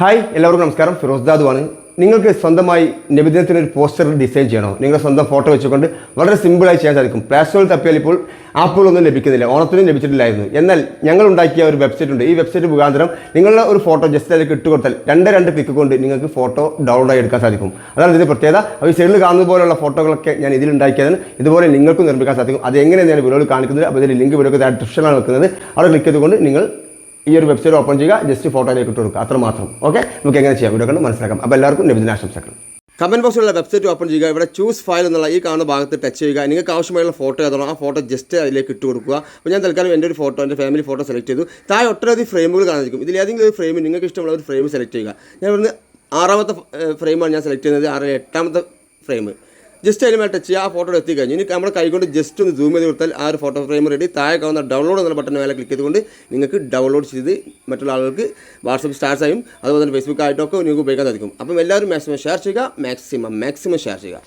Hi എല്ലാവർക്കും നമസ്കാരം. ഫിറോസ് ദാദു ആണ് നിങ്ങൾക്ക് സ്വന്തമായി നബിദിനത്തിന് ഒരു പോസ്റ്റർ ഡിസൈൻ ചെയ്യണോ? നിങ്ങളുടെ സ്വന്തം ഫോട്ടോ വെച്ചുകൊണ്ട് വളരെ സിമ്പിളായി ചെയ്യാൻ സാധിക്കും. പ്ലേ സ്റ്റോറിൽ തപ്പിയാൽ ഇപ്പോൾ ആപ്പുകളൊന്നും ലഭിക്കുന്നില്ല. ഓണത്തിനും ലഭിച്ചിട്ടില്ലായിരുന്നു. എന്നാൽ ഞങ്ങൾ ഉണ്ടാക്കിയ ഒരു വെബ്സൈറ്റ് ഉണ്ട്. ഈ വെബ്സൈറ്റ് മുഖാന്തരം നിങ്ങളുടെ ഒരു ഫോട്ടോ ജസ്റ്റ് അതിലേക്ക് ഇട്ട് കൊടുത്താൽ രണ്ട് രണ്ട് പിക്ക് കൊണ്ട് നിങ്ങൾക്ക് ഫോട്ടോ ഡൗൺലോഡ് ആയി എടുക്കാൻ സാധിക്കും. അതാണ് ഇതിന്റെ പ്രത്യേകത. അപ്പോൾ ഈ സൈഡിൽ കാണുന്ന പോലെയുള്ള ഫോട്ടോകളൊക്കെ ഞാൻ ഇതിൽ ഉണ്ടാക്കിയതിന് ഇതുപോലെ നിങ്ങൾക്കും നിർമ്മിക്കാൻ സാധിക്കും. അത് എങ്ങനെയാണ് ഞാൻ വീഡിയോയിൽ കാണിക്കുന്നത് അപ്പോൾ ഇതിൽ ലിങ്ക് വീഡിയോ ഡിസ്ക്രിപ്ഷനാണ് വെക്കുന്നത്. അവിടെ ക്ലിക്ക് ചെയ്തുകൊണ്ട് നിങ്ങൾ ഈ ഒരു വെബ്സൈറ്റ് ഓപ്പൺ ചെയ്യുക ജസ്റ്റ് ഫോട്ടോയിലേക്ക് ഇട്ട് കൊടുക്കുക. അത്ര മാത്രം ഓക്കെ നമുക്ക് എങ്ങനെ ചെയ്യാം? വീഡിയോ കണ്ട് മനസ്സിലാക്കാം. അപ്പോൾ എല്ലാവർക്കും നബിദിനാശംസകൾ കമന്റ് ബോക്സിലുള്ള വെബ്സൈറ്റ് ഓപ്പൺ ചെയ്യുക. ഇവിടെ ചൂസ് ഫയൽ എന്നുള്ള ഈ കാണുന്ന ഭാഗത്ത് ടച്ച് ചെയ്യുക. നിങ്ങൾക്ക് ആവശ്യമായുള്ള ഫോട്ടോ ഏതാണോ ആ ഫോട്ടോ ജസ്റ്റ് അതിലേക്ക് ഇട്ട് കൊടുക്കുക. അപ്പോൾ ഞാൻ തൽക്കാലം എന്റെ ഒരു ഫോട്ടോ എന്റെ ഫാമിലി ഫോട്ടോ സെലക്ട് ചെയ്തു. താഴെ ഒട്ടനവധി ഫ്രെയിമുകൾ കാണാതിരിക്കും ഇതിൽ ഏതെങ്കിലും ഒരു ഫ്രെയിം നിങ്ങൾക്ക് ഇഷ്ടമുള്ള ഒരു ഫ്രെയിം സെലക്ട് ചെയ്യുക. ഞാൻ ഇവിടുന്ന് ആറാമത്തെ ഫ്രെയിമാണ് ഞാൻ സെലക്ട് ചെയ്യുന്നത്. ആറ് എട്ടാമത്തെ ഫ്രെയിം ജസ്റ്റ് അതിന് മേലെ ടച്ച് ചെയ്യുക ആ ഫോട്ടോ എത്തി കഴിഞ്ഞു. ഇനി നമ്മുടെ കൈകൊണ്ട് ജസ്റ്റ് ഒന്ന് സൂം ചെയ്ത് കൊടുത്താൽ ആ ഒരു ഫോട്ടോ ഫ്രെയിം റെഡി താഴെ കാണുന്ന ഡൗൺലോഡ് എന്ന ബട്ടൺ മേലെ ക്ലിക്ക് ചെയ്തുകൊണ്ട് നിങ്ങൾക്ക് ഡൗൺലോഡ് ചെയ്ത് മറ്റുള്ള ആളുകൾക്ക് വാട്സപ്പ് സ്റ്റാർസ് ആയും അതുപോലെ തന്നെ ഫേസ്ബുക്ക് ആയിട്ടൊക്കെ നിങ്ങൾക്ക് ഉപയോഗിക്കാൻ സാധിക്കും. അപ്പം എല്ലാവരും മാക്സിമം ഷെയർ ചെയ്യുക മാക്സിമം മാക്സിമം ഷെയർ ചെയ്യുക.